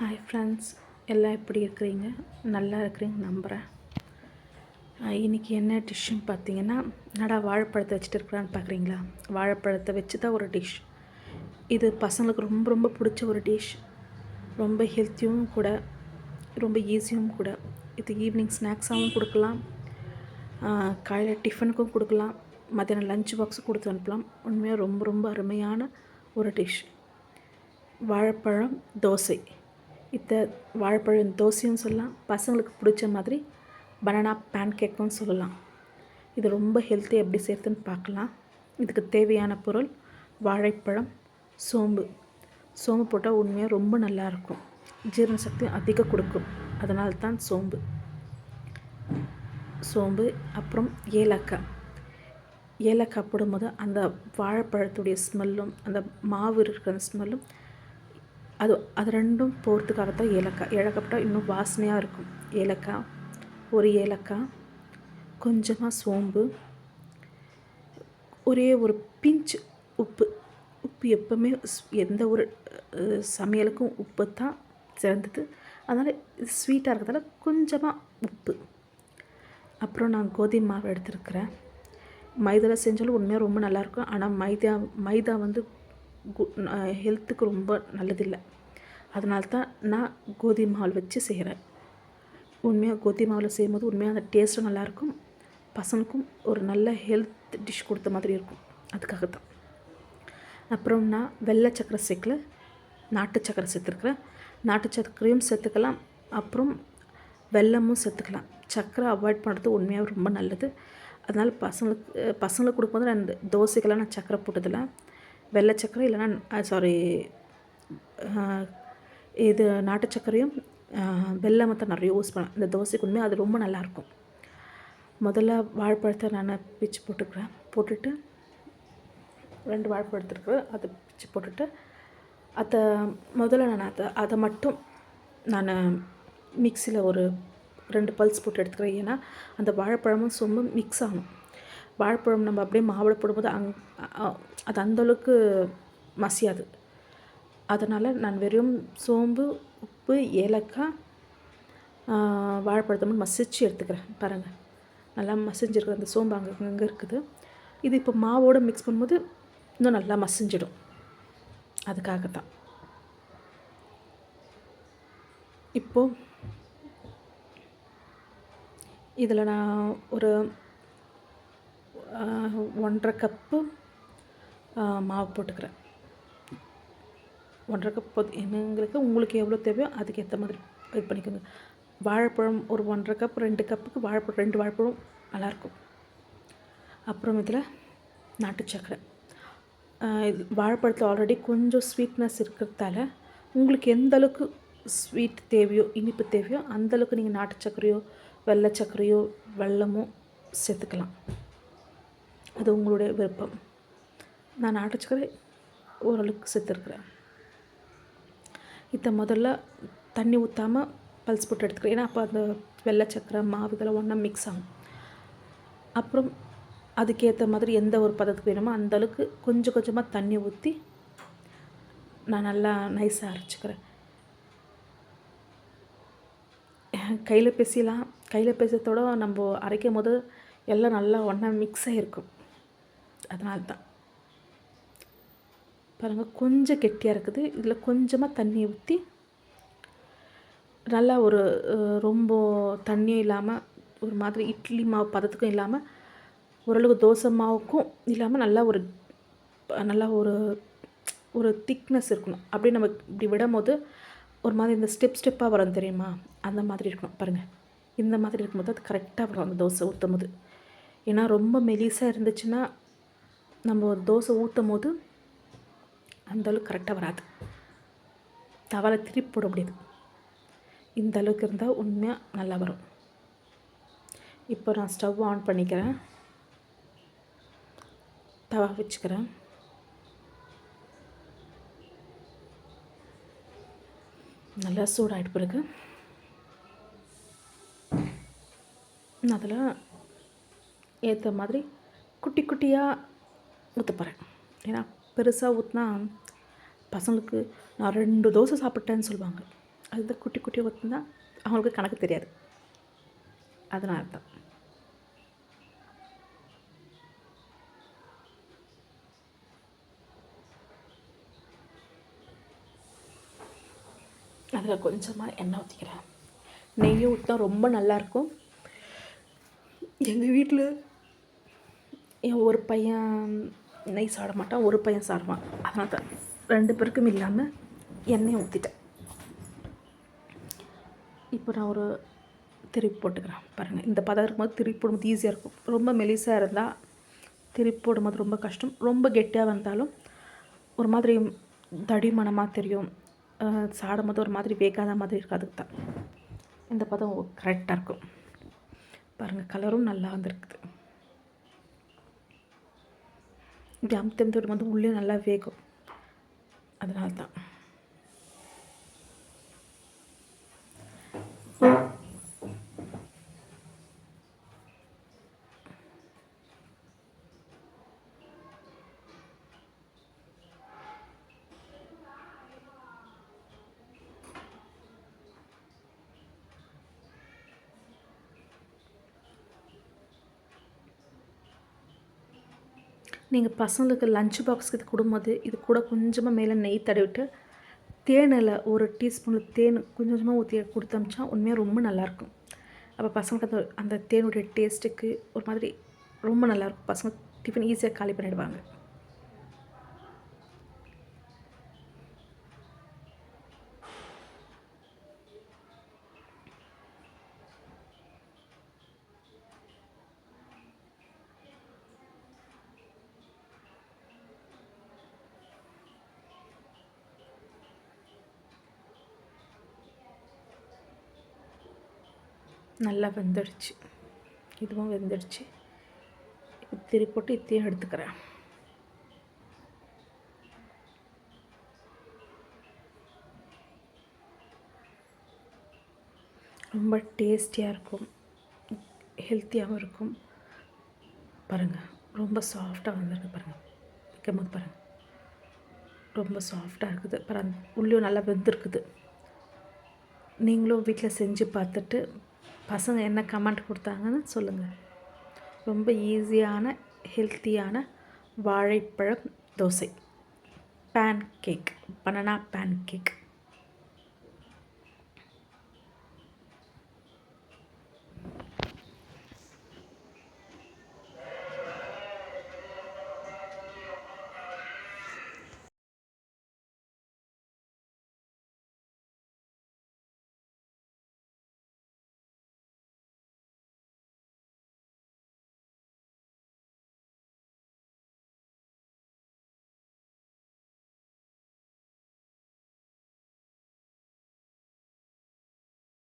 Hi friends எல்லாம் எப்படி இருக்கிறீங்க? நல்லா இருக்கிறீங்க நம்புகிறேன் இன்றைக்கி என்ன டிஷ்ஷுன்னு பார்த்தீங்கன்னா நடா வாழைப்பழத்தை வச்சுட்டு இருக்கிறான்னு பார்க்குறீங்களா? வாழைப்பழத்தை வச்சு தான் ஒரு டிஷ் இது பசங்களுக்கு ரொம்ப ரொம்ப பிடிச்ச ஒரு டிஷ் ரொம்ப ஹெல்த்தியும் கூட ரொம்ப ஈஸியும் கூட. இது ஈவினிங் ஸ்நாக்ஸாகவும் கொடுக்கலாம். காலையில் டிஃபனுக்கும் கொடுக்கலாம். மத்தியானம் லஞ்ச் பாக்ஸும் கொடுத்து அனுப்பலாம். உண்மையாக ரொம்ப ரொம்ப அருமையான ஒரு டிஷ் வாழைப்பழம் தோசை. இத்த வாழைப்பழம் தோசையும் சொல்லலாம். பசங்களுக்கு பிடிச்ச மாதிரி பனானா பேன் கேக்கும் சொல்லலாம். இது ரொம்ப ஹெல்த்தி எப்படி செய்கிறதுன்னு பார்க்கலாம். இதுக்கு தேவையான பொருள் வாழைப்பழம் சோம்பு. சோம்பு போட்டால் உண்மையாக ரொம்ப நல்லாயிருக்கும் ஜீரண சக்தி அதிகம் கொடுக்கும். அதனால தான் சோம்பு. சோம்பு அப்புறம் ஏலக்காய். ஏலக்காய் போடும்போது அந்த வாழைப்பழத்துடைய ஸ்மெல்லும் அந்த மாவு இருக்கிற ஸ்மெல்லும் அது அது ரெண்டும் போகிறதுக்காக தான் ஏலக்காய். ஏலக்காய் போட்டால் இன்னும் வாசனையாக இருக்கும். ஏலக்காய் ஒரு ஏலக்காய் கொஞ்சமாக சோம்பு ஒரே ஒரு பிஞ்சு உப்பு. உப்பு எப்போவுமே எந்த ஒரு சமையலுக்கும் உப்பு தான் சிறந்தது. அதனால் இது ஸ்வீட்டாக இருக்கிறதால கொஞ்சமாக உப்பு. அப்புறம் நான் கோதுமை மாவு எடுத்துருக்கிறேன். மைதாவில் செஞ்சாலும் உண்மையாக ரொம்ப நல்லாயிருக்கும் ஆனால் மைதா மைதா வந்து ஹெல்த்துக்கு ரொம்ப நல்லதில்லை. அதனால தான் நான் கோதுமை மாவு வச்சு செய்கிறேன் உண்மையாக கோதுமை மாவில் செய்யும்போது உண்மையாக அந்த டேஸ்ட்டும் நல்லாயிருக்கும் பசங்களுக்கும் ஒரு நல்ல ஹெல்த் டிஷ் கொடுத்த மாதிரி இருக்கும். அதுக்காக தான் அப்புறம் நான் வெள்ளை சக்கரை சேர்க்கல. நாட்டு சக்கரை சேர்த்துருக்குறேன். நாட்டு சக்கரையும் சேர்த்துக்கலாம். அப்புறம் வெல்லமும் சேர்த்துக்கலாம். சக்கரை அவாய்ட் பண்ணுறது உண்மையாக ரொம்ப நல்லது. அதனால் பசங்களுக்கு பசங்களுக்கு கொடுக்கும்போது நான் தோசைக்கெல்லாம் நான் சக்கரை போட்டதில்லை. வெள்ளை சக்கரை இல்லைன்னா சாரி இது நாட்டு சர்க்கரையும் வெள்ளம் தான் நிறைய யூஸ் பண்ணேன். இந்த தோசைக்கு உண்மையாக அது ரொம்ப நல்லாயிருக்கும் முதல்ல வாழைப்பழத்தை நான் பிச்சு போட்டுக்கிறேன். போட்டுட்டு ரெண்டு வாழைப்பழம் எடுத்துருக்குறேன். அதை பிச்சு போட்டுட்டு அதை முதல்ல நான் அதை அதை மட்டும் நான் மிக்சியில் ஒரு ரெண்டு பல்ஸ் போட்டு எடுத்துக்கிறேன். ஏன்னா அந்த வாழைப்பழமும் சொம்பும் மிக்ஸ் ஆகணும். வாழைப்பழம் நம்ம அப்படியே மாவில் போடும்போது அங் அது அந்தளவுக்கு மசியாது. அதனால் நான் வெறும் சோம்பு உப்பு ஏலக்காய் வாழைப்பழத்தை மட்டும் மசிச்சு எடுத்துக்கிறேன். பாருங்கள் நல்லா மசிஞ்சிருக்கு அந்த சோம்பு அங்கே அங்கே இருக்குது. இது இப்போ மாவோடு மிக்ஸ் பண்ணும்போது இன்னும் நல்லா மசிஞ்சிடும். அதுக்காக தான் இப்போது இதில் நான் ஒரு ஒன்றரை கப்பு மாவு போட்டுக்கிறேன். ஒன்றரை கப் போது என்னங்களுக்கு உங்களுக்கு எவ்வளோ தேவையோ அதுக்கேற்ற மாதிரி இது பண்ணிக்கோங்க. வாழைப்பழம் ஒரு ஒன்றரை கப் ரெண்டு கப்புக்கு வாழைப்பழம் ரெண்டு வாழைப்பழம் நல்லாயிருக்கும். அப்புறம் இதில் நாட்டு சக்கரை இது வாழைப்பழத்தில் ஆல்ரெடி கொஞ்சம் ஸ்வீட்னஸ் இருக்கிறதால உங்களுக்கு எந்த அளவுக்கு ஸ்வீட் தேவையோ இனிப்பு தேவையோ அந்தளவுக்கு நீங்கள் நாட்டு சர்க்கரையோ வெள்ளை சர்க்கரையோ வெள்ளமோ சேர்த்துக்கலாம். அது உங்களுடைய விருப்பம். நான் நாட்டு ஓரளவுக்கு சேர்த்துருக்குறேன் இதை முதல்ல தண்ணி ஊற்றாமல் பல்ஸ் போட்டு எடுத்துக்கிறேன். ஏன்னா அப்போ அந்த வெள்ளை சக்கரை மாவு இதெல்லாம் ஒன்றா மிக்ஸ் ஆகும். அப்புறம் அதுக்கேற்ற மாதிரி எந்த ஒரு பதத்துக்கு வேணுமோ அந்தளவுக்கு கொஞ்சம் கொஞ்சமாக தண்ணி ஊற்றி நான் நல்லா நைஸாக அரைச்சிக்கிறேன். கையில் பேசிலாம். கையில் பேசுறதோட நம்ம அரைக்கும் போது எல்லாம் நல்லா ஒன்றா மிக்ஸ் ஆகிருக்கும் அதனால தான் பாருங்கள் கொஞ்சம் கெட்டியாக இருக்குது. இதில் கொஞ்சமாக தண்ணியை ஊற்றி நல்லா ஒரு ரொம்ப தண்ணியும் இல்லாமல் ஒரு மாதிரி இட்லி மாவு பதத்துக்கும் இல்லாமல் ஓரளவுக்கு தோசை மாவுக்கும் இல்லாமல் நல்லா ஒரு நல்லா ஒரு ஒரு திக்னஸ் இருக்கணும். அப்படியே நம்ம இப்படி விடும் போது ஒரு மாதிரி இந்த ஸ்டெப் ஸ்டெப்பாக வரும் தெரியுமா? அந்த மாதிரி இருக்கணும். பாருங்கள் இந்த மாதிரி இருக்கும்போது அது கரெக்டாக வரும். அந்த தோசை ஊற்றும் போது ஏன்னா ரொம்ப மெலிசாக இருந்துச்சுன்னா நம்ம ஒரு தோசை ஊற்றும் போது அந்தளவுக்கு கரெக்டாக வராது. தவளை திருப்பி போட முடியாது. இந்த அளவுக்கு இருந்தால் உண்மையாக நல்லா வரும். இப்போ நான் ஸ்டவ் ஆன் பண்ணிக்கிறேன். தவா வச்சுக்கிறேன். நல்லா சூடாகிட்டு பிறகு அதில் ஏற்ற மாதிரி குட்டி குட்டியாக ஊற்ற போகிறேன் ஏன்னா பெருசாக ஊற்றினா பசங்களுக்கு நான் ரெண்டு தோசை சாப்பிட்டேன்னு சொல்லுவாங்க. அது குட்டி குட்டி ஊற்றினா அவங்களுக்கு கணக்கு தெரியாது. அதனால தான் அதில் கொஞ்சமாக எண்ணெய் ஊற்றிக்கிறேன் நெய்யும் ஊற்றினா ரொம்ப நல்லாயிருக்கும் எங்கள் வீட்டில் என் ஒரு பையன் நெய் சாட மாட்டான் ஒரு பையன் சாடுவான் அதனால தான் ரெண்டு பேருக்கும் இல்லாமல் எண்ணெயை ஊற்றிட்டேன் இப்போ நான் ஒரு திருப்பி போட்டுக்கிறேன். பாருங்கள் இந்த பதம் இருக்கும்போது திருப்பி போடும்போது ஈஸியாக இருக்கும். ரொம்ப மெலிசாக இருந்தால் திருப்பி போடும்போது ரொம்ப கஷ்டம். ரொம்ப கெட்டியாக வந்தாலும் ஒரு மாதிரி தடிமனமாக தெரியும். சாடும் போது ஒரு மாதிரி வேகாத மாதிரி இருக்கும். அதுக்கு தான். இந்த பதம் கரெக்டாக இருக்கும். பாருங்கள் கலரும் நல்லா வந்திருக்குது. இப்படி அமுத்தி அமுத்தி விடும்போது உள்ளே நல்லா வேகும். அதனால தான் நீங்கள் பசங்களுக்கு லஞ்ச் பாக்ஸ்க்கு இது கொடுக்கும்போது இது கூட கொஞ்சமாக மேலே நெய் தடவிட்டு தேனில் ஒரு டீஸ்பூனில் தேன் கொஞ்சம் கொஞ்சமாக ஊற்றி கொடுத்தமிச்சா உண்மையாக ரொம்ப நல்லாயிருக்கும். அப்போ பசங்களுக்கு அந்த அந்த தேனுடைய டேஸ்ட்டுக்கு ஒரு மாதிரி ரொம்ப நல்லாயிருக்கும். பசங்க டிஃபன் ஈஸியாக காலி பண்ணிடுவாங்க. நல்லா வெந்துடுச்சு. இதுவும் வெந்துடுச்சு. இத்திரி போட்டு இத்தையும் எடுத்துக்கிறேன். ரொம்ப டேஸ்டியாக இருக்கும். ஹெல்த்தியாகவும் இருக்கும். பாருங்கள் ரொம்ப சாஃப்டாக வந்துருக்கு பாருங்கள் வைக்கும்போது பாருங்கள் ரொம்ப சாஃப்டாக இருக்குது. அப்புறம் உள்ளேயும் நல்லா வெந்திருக்குது. நீங்களும் வீட்டில் செஞ்சு பார்த்துட்டு பசங்க என்ன கமெண்ட் கொடுத்தாங்கன்னு சொல்லுங்கள் ரொம்ப ஈஸியான ஹெல்த்தியான வாழைப்பழம் தோசை. Pancake banana pancake